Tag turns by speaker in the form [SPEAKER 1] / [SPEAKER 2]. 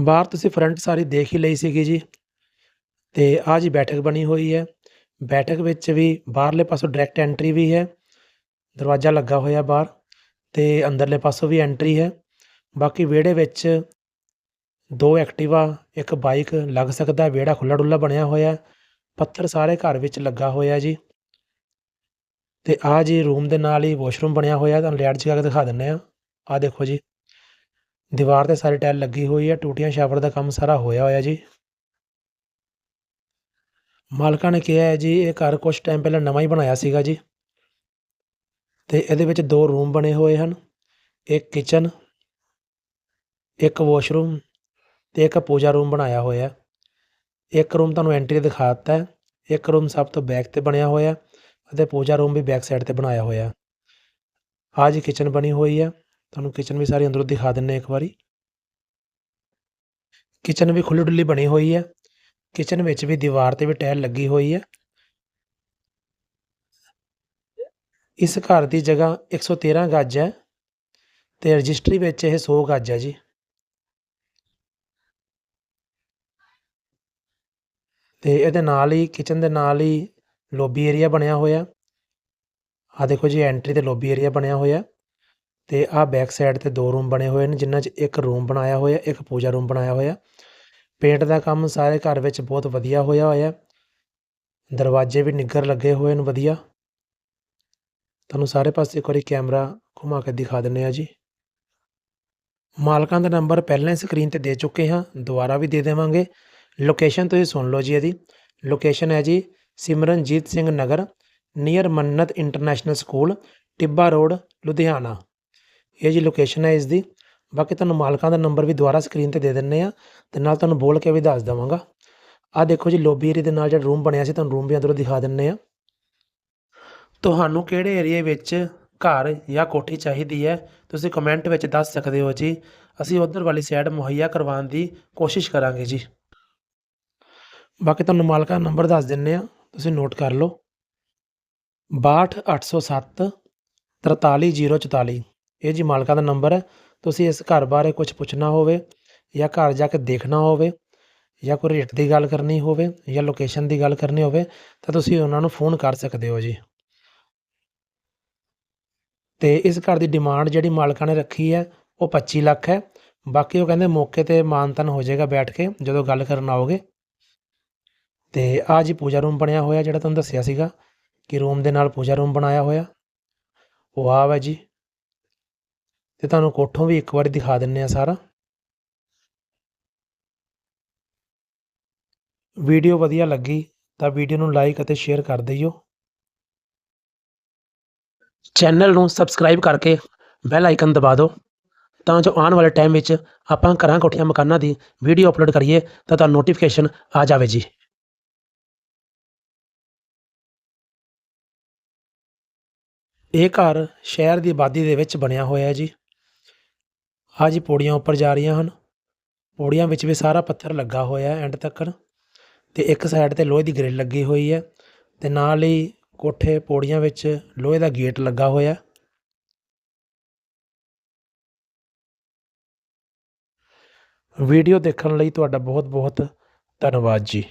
[SPEAKER 1] ਬਾਹਰ ਤੁਸੀਂ ਫਰੰਟ ਸਾਰੀ ਦੇਖ ਹੀ ਲਈ ਸੀਗੀ ਜੀ। ਤੇ ਆਹ ਜੀ ਬੈਠਕ ਬਣੀ ਹੋਈ ਹੈ। ਬੈਠਕ ਵਿੱਚ ਵੀ ਬਾਹਰਲੇ ਪਾਸੋਂ ਡਾਇਰੈਕਟ ਐਂਟਰੀ ਵੀ ਹੈ। ਦਰਵਾਜ਼ਾ ਲੱਗਾ ਹੋਇਆ ਬਾਹਰ ਤੇ ਅੰਦਰਲੇ ਪਾਸੋਂ ਵੀ ਐਂਟਰੀ ਹੈ। ਬਾਕੀ ਵਿਹੜੇ ਵਿੱਚ ਦੋ ਐਕਟਿਵਾ ਇੱਕ ਬਾਈਕ ਲੱਗ ਸਕਦਾ, ਵਿਹੜਾ ਖੁੱਲਾ ਡੁੱਲਾ ਬਣਿਆ ਹੋਇਆ, ਪੱਥਰ ਸਾਰੇ ਘਰ ਵਿੱਚ ਲੱਗਾ ਹੋਇਆ ਜੀ। ਤੇ ਆਹ ਜੀ ਰੂਮ ਦੇ ਨਾਲ ਹੀ ਵਾਸ਼ਰੂਮ ਬਣਿਆ ਹੋਇਆ, ਤੁਹਾਨੂੰ ਲੈਟ ਜਗਾ ਕੇ ਦਿਖਾ ਦਿੰਨੇ ਆ ਆਹ ਦੇਖੋ ਜੀ। ਦੀਵਾਰ ਤੇ ਸਾਰੀ ਟਾਇਲ ਲੱਗੀ ਹੋਈ ਹੈ ਟੂਟੀਆਂ ਸ਼ਾਵਰ ਦਾ ਕੰਮ ਸਾਰਾ ਹੋਇਆ ਹੋਇਆ ਜੀ। ਮਾਲਕਾਂ ਨੇ ਕਿਹਾ ਹੈ ਜੀ, ਇਹ ਘਰ ਕੁਝ ਟਾਈਮ ਪਹਿਲਾਂ ਨਵਾਂ ਹੀ ਬਣਾਇਆ ਸੀਗਾ ਜੀ। ਤੇ ਇਹਦੇ ਵਿੱਚ ਦੋ ਰੂਮ ਬਣੇ ਹੋਏ ਹਨ, ਇੱਕ ਕਿਚਨ ਇੱਕ ਵਾਸ਼ਰੂਮ ਤੇ ਇੱਕ ਪੂਜਾ ਰੂਮ ਬਣਾਇਆ ਹੋਇਆ। ਇੱਕ ਰੂਮ ਤੁਹਾਨੂੰ ਐਂਟਰੀ ਦਿਖਾ ਦਿੱਤਾ ਹੈ, ਇੱਕ ਰੂਮ ਸਭ ਤੋਂ ਬੈਕ ਤੇ ਬਣਿਆ ਹੋਇਆ ਅਤੇ ਪੂਜਾ ਰੂਮ ਵੀ ਬੈਕ ਸਾਈਡ ਤੇ ਬਣਾਇਆ ਹੋਇਆ। ਆਹ ਜੀ ਕਿਚਨ ਬਣੀ ਹੋਈ ਹੈ ਤੁਹਾਨੂੰ ਕਿਚਨ ਵੀ ਸਾਰੀ ਅੰਦਰੋਂ ਦਿਖਾ ਦਿੰਨੇ ਇੱਕ ਵਾਰੀ। ਕਿਚਨ ਵੀ ਖੁੱਲੀ ਡੁੱਲੀ ਬਣੀ ਹੋਈ ਹੈ। ਕਿਚਨ ਵਿੱਚ ਵੀ ਦੀਵਾਰ ਤੇ ਵੀ ਟਾਇਲ ਲੱਗੀ ਹੋਈ ਹੈ। ਇਸ ਘਰ ਦੀ ਜਗ੍ਹਾ 113 ਗੱਜ ਹੈ ਤੇ ਰਜਿਸਟਰੀ ਵਿੱਚ ਇਹ 100 ਗੱਜ ਹੈ ਜੀ। ਤੇ ਇਹਦੇ ਨਾਲ ਹੀ ਕਿਚਨ ਦੇ ਨਾਲ ਹੀ ਲੋਬੀ ਏਰੀਆ ਬਣਿਆ ਹੋਇਆ। ਆ ਦੇਖੋ ਜੀ ਐਂਟਰੀ ਤੇ ਲੋਬੀ ਏਰੀਆ ਬਣਿਆ ਹੋਇਆ। ਤੇ ਆਹ ਬੈਕ ਸਾਈਡ ਤੇ ਦੋ ਰੂਮ ਬਣੇ ਹੋਏ ਨੇ, ਜਿਨ੍ਹਾਂ 'ਚ ਇੱਕ ਰੂਮ ਬਣਾਇਆ ਹੋਇਆ, ਇੱਕ ਪੂਜਾ ਰੂਮ ਬਣਾਇਆ ਹੋਇਆ। ਪੇਂਟ ਦਾ ਕੰਮ ਸਾਰੇ ਘਰ ਵਿੱਚ ਬਹੁਤ ਵਧੀਆ ਹੋਇਆ ਹੋਇਆ। ਦਰਵਾਜ਼ੇ ਵੀ ਨਿੱਗਰ ਲੱਗੇ ਹੋਏ ਨੇ ਵਧੀਆ। ਤੁਹਾਨੂੰ ਸਾਰੇ ਪਾਸੇ ਇੱਕ ਵਾਰੀ ਕੈਮਰਾ ਘੁਮਾ ਕੇ ਦਿਖਾ ਦਿੰਨੇ ਆ ਜੀ। ਮਾਲਕਾਂ ਦਾ ਨੰਬਰ ਪਹਿਲਾਂ ਹੀ ਸਕਰੀਨ ਤੇ ਦੇ ਚੁੱਕੇ ਹਾਂ, ਦੁਬਾਰਾ ਵੀ ਦੇ ਦੇਵਾਂਗੇ। ਲੋਕੇਸ਼ਨ ਤੁਸੀਂ ਸੁਣ ਲਓ ਜੀ ਇਹਦੀ। ਲੋਕੇਸ਼ਨ ਹੈ ਜੀ Simranjeet Singh Nagar near Mannat International School Tibba Road Ludhiana. ਇਹ ਜੀ ਲੋਕੇਸ਼ਨ ਹੈ ਇਸ ਦੀ ਬਾਕੀ ਤੁਹਾਨੂੰ ਮਾਲਕਾਂ ਦਾ ਨੰਬਰ ਵੀ ਦੁਬਾਰਾ ਸਕਰੀਨ ਤੇ ਦੇ ਦਿੰਨੇ ਆ ਤੇ ਨਾਲ ਤੁਹਾਨੂੰ ਬੋਲ ਕੇ ਵੀ ਦੱਸ ਦਵਾਂਗਾ। ਆ ਦੇਖੋ ਜੀ ਲੋਬੀ ਏਰੀਆ ਦੇ ਨਾਲ ਜਿਹੜਾ ਰੂਮ ਬਣਿਆ ਸੀ, ਤੁਹਾਨੂੰ ਰੂਮ ਵੀ ਅੰਦਰੋਂ ਦਿਖਾ ਦਿੰਨੇ ਆ। ਤੁਹਾਨੂੰ ਕਿਹੜੇ ਏਰੀਏ ਵਿੱਚ ਘਰ ਜਾਂ ਕੋਠੀ ਚਾਹੀਦੀ ਹੈ, ਤੁਸੀਂ ਕਮੈਂਟ ਵਿੱਚ ਦੱਸ ਸਕਦੇ ਹੋ ਜੀ। ਅਸੀਂ ਉਧਰ ਵਾਲੀ ਸਾਈਡ ਮੁਹੱਈਆ ਕਰਵਾਉਣ ਦੀ ਕੋਸ਼ਿਸ਼ ਕਰਾਂਗੇ ਜੀ। ਬਾਕੀ ਤੁਹਾਨੂੰ ਮਾਲਕਾਂ ਦਾ ਨੰਬਰ ਦੱਸ ਦਿੰਨੇ ਆ, ਤੁਸੀਂ ਨੋਟ ਕਰ ਲਓ। 62807 43044 ਇਹ ਜੀ ਮਾਲਕਾਂ ਦਾ ਨੰਬਰ ਹੈ। ਤੁਸੀਂ ਇਸ ਘਰ ਬਾਰੇ ਕੁਝ ਪੁੱਛਣਾ ਹੋਵੇ ਜਾਂ ਘਰ ਜਾ ਕੇ ਦੇਖਣਾ ਹੋਵੇ ਜਾਂ ਕੋਈ ਰੇਟ ਦੀ ਗੱਲ ਕਰਨੀ ਹੋਵੇ ਜਾਂ ਲੋਕੇਸ਼ਨ ਦੀ ਗੱਲ ਕਰਨੀ ਹੋਵੇ ਤਾਂ ਤੁਸੀਂ ਉਹਨਾਂ ਨੂੰ ਫੋਨ ਕਰ ਸਕਦੇ ਹੋ ਜੀ। ਤੇ ਇਸ ਘਰ ਦੀ ਡਿਮਾਂਡ ਜਿਹੜੀ ਮਾਲਕਾਂ ਨੇ ਰੱਖੀ ਹੈ, ਉਹ 25 ਲੱਖ ਹੈ। ਬਾਕੀ ਉਹ ਕਹਿੰਦੇ ਮੌਕੇ ਤੇ ਮਾਨਤਨ ਹੋ ਜਾਏਗਾ ਬੈਠ ਕੇ ਜਦੋਂ ਗੱਲ ਕਰਨ ਆਓਗੇ। ਤੇ ਆ ਜੀ ਪੂਜਾ ਰੂਮ ਬਣਿਆ ਹੋਇਆ ਜਿਹੜਾ ਤੁਹਾਨੂੰ ਦੱਸਿਆ ਸੀਗਾ ਕਿ ਰੂਮ ਦੇ ਨਾਲ ਪੂਜਾ ਰੂਮ ਬਣਾਇਆ ਹੋਇਆ। ਉਹ ਆ ਜੀ। ਤੇ ਤੁਹਾਨੂੰ ਕੋਠੋਂ ਵੀ ਇੱਕ ਵਾਰੀ ਦਿਖਾ ਦਿੰਨੇ ਆ ਸਾਰਾ। ਵੀਡੀਓ ਵਧੀਆ ਲੱਗੀ ਤਾਂ ਵੀਡੀਓ ਨੂੰ ਲਾਈਕ ਅਤੇ ਸ਼ੇਅਰ ਕਰ ਦਿਓ। ਚੈਨਲ ਨੂੰ ਸਬਸਕ੍ਰਾਈਬ ਕਰਕੇ ਬੈਲ ਆਈਕਨ ਦਬਾ ਦਿਓ ਤਾਂ ਜੋ ਆਉਣ ਵਾਲੇ ਟਾਈਮ ਵਿੱਚ ਆਪਾਂ ਘਰਾਂ ਕੋਠੀਆਂ ਮਕਾਨਾਂ ਦੀ ਵੀਡੀਓ ਅਪਲੋਡ ਕਰੀਏ ਤਾਂ ਤੁਹਾਨੂੰ ਨੋਟੀਫਿਕੇਸ਼ਨ ਆ ਜਾਵੇ ਜੀ। ਇਹ ਘਰ ਸ਼ਹਿਰ ਦੀ ਆਬਾਦੀ ਦੇ ਵਿੱਚ ਬਣਿਆ ਹੋਇਆ ਹੈ ਜੀ। ਆਹ ਜੀ ਪੌੜੀਆਂ ਉੱਪਰ ਜਾ ਰਹੀਆਂ ਹਨ। ਪੌੜੀਆਂ ਵਿੱਚ ਵੀ ਸਾਰਾ ਪੱਥਰ ਲੱਗਾ ਹੋਇਆ ਐਂਡ ਤੱਕ ਤੇ ਇੱਕ ਸਾਈਡ ਤੇ ਲੋਹੇ ਦੀ ਗ੍ਰਿਲ ਲੱਗੀ ਹੋਈ ਹੈ ਤੇ ਨਾਲ ਹੀ ਕੋਠੇ ਪੌੜੀਆਂ ਵਿੱਚ ਲੋਹੇ ਦਾ ਗੇਟ ਲੱਗਾ ਹੋਇਆ। ਵੀਡੀਓ ਦੇਖਣ ਲਈ ਤੁਹਾਡਾ ਬਹੁਤ ਬਹੁਤ ਧੰਨਵਾਦ ਜੀ।